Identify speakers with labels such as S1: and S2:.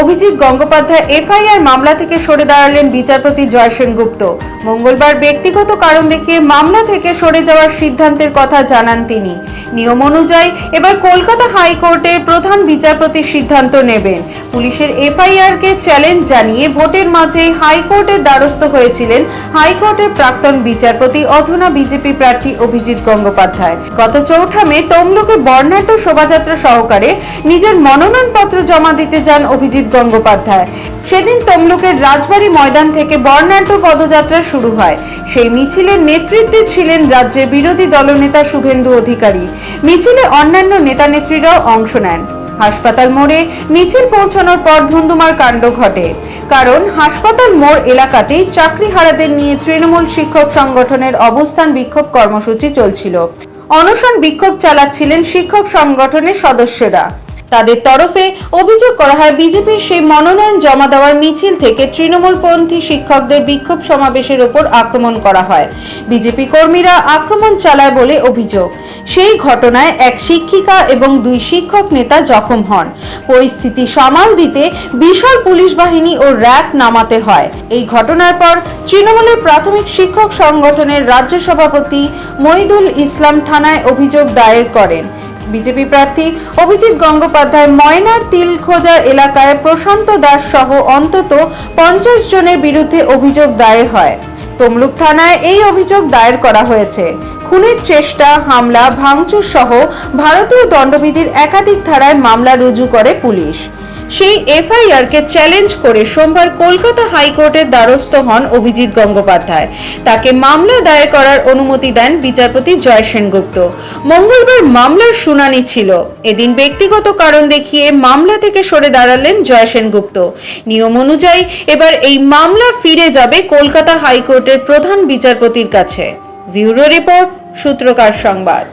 S1: Abhijit Gangopadhyay FIR মামলা থেকে সরে দাঁড়ালেন বিচারপতি জয় সেনগুপ্ত। মঙ্গলবার ব্যক্তিগত কারণ দেখিয়ে মামলা থেকে সরে যাওয়ার সিদ্ধান্তের কথা জানান তিনি। নিয়ম অনুযায়ী এবার কলকাতা হাইকোর্টে প্রধান বিচারপতি সিদ্ধান্ত নেবেন। পুলিশের এফআইআর কে চ্যালেঞ্জ জানিয়ে ভোটের মাঝে হাইকোর্টের দ্বারস্থ হয়েছিলেন হাইকোর্টের প্রাক্তন বিচারপতি অধুনা বিজেপি প্রার্থী অভিজিৎ গঙ্গোপাধ্যায়। গত চৌঠা মে তমলুকে বর্ণাঢ্য শোভাযাত্রা সহকারে নিজের মনোনয়নপত্র জমা দিতে যান অভিজিৎ গঙ্গোপাধ্যায়। সেদিন তমলুকের রাজবাড়ী ময়দান থেকে বর্ণাঢ্য পদযাত্রা শুরু হয়। সেই মিছিলের নেতৃত্বে ছিলেন রাজ্যের বিরোধী দলনেতা শুভেন্দু অধিকারী। মিছিলে অন্যান্য নেতা নেত্রীরাও অংশ নেন। হাসপাতাল মোড়ে মিছিল পৌঁছানোর পর ধুন্ধুমার কাণ্ড ঘটে। কারণ হাসপাতাল মোড় এলাকাতেই চাকরিহারাদের নিয়ে তৃণমূল শিক্ষক সংগঠনের অবস্থান বিক্ষোভ কর্মসূচি চলছিল। অনশন বিক্ষোভ চালাচ্ছিলেন শিক্ষক সংগঠনের সদস্যরা। তাদের তরফে অভিযোগ করা হয়, বিজেপির সেই মনোনয়ন জমা দেওয়ার মিছিল থেকে তৃণমূলপন্থী শিক্ষকদের বিক্ষোভ সমাবেশের ওপর আক্রমণ করা হয়। বিজেপি কর্মীরা আক্রমণ চালায় বলে অভিযোগ। সেই ঘটনায় এক শিক্ষিকা এবং দুই শিক্ষক নেতা জখম হন। পরিস্থিতি সামাল দিতে বিশাল পুলিশ বাহিনী ও র্যাফ নামাতে হয়। এই ঘটনার পর তৃণমূলের প্রাথমিক শিক্ষক সংগঠনের রাজ্য সভাপতি মইদুল ইসলাম থানায় অভিযোগ দায়ের করেন। বিজেপি প্রার্থী অভিজিৎ গঙ্গোপাধ্যায় ময়নার তিলখোজা এলাকায় প্রশান্ত দাস সহ অন্তত পঞ্চাশ জনের বিরুদ্ধে অভিযোগ দায়ের হয়। তমলুক থানায় এই অভিযোগ দায়ের করা হয়েছে। খুনের চেষ্টা, হামলা, ভাঙচুর সহ ভারতীয় দণ্ডবিধির একাধিক ধারায় মামলা রুজু করে পুলিশ। সেই এফআইআরকে চ্যালেঞ্জ করে সোমবার কলকাতা হাইকোর্টের দ্বারস্থ হন অভিজিৎ গঙ্গোপাধ্যায়। তাকে মামলা দায়ের করার অনুমতি দেন বিচারপতি জয় সেনগুপ্ত। মঙ্গলবার মামলার শুনানি ছিল। এদিন ব্যক্তিগত কারণ দেখিয়ে মামলা থেকে সরে দাঁড়ালেন জয় সেনগুপ্ত। নিয়ম অনুযায়ী এবার এই মামলা ফিরে যাবে কলকাতা হাইকোর্টের প্রধান বিচারপতির কাছে। ব্যুরো রিপোর্ট সূত্রকার সংবাদ।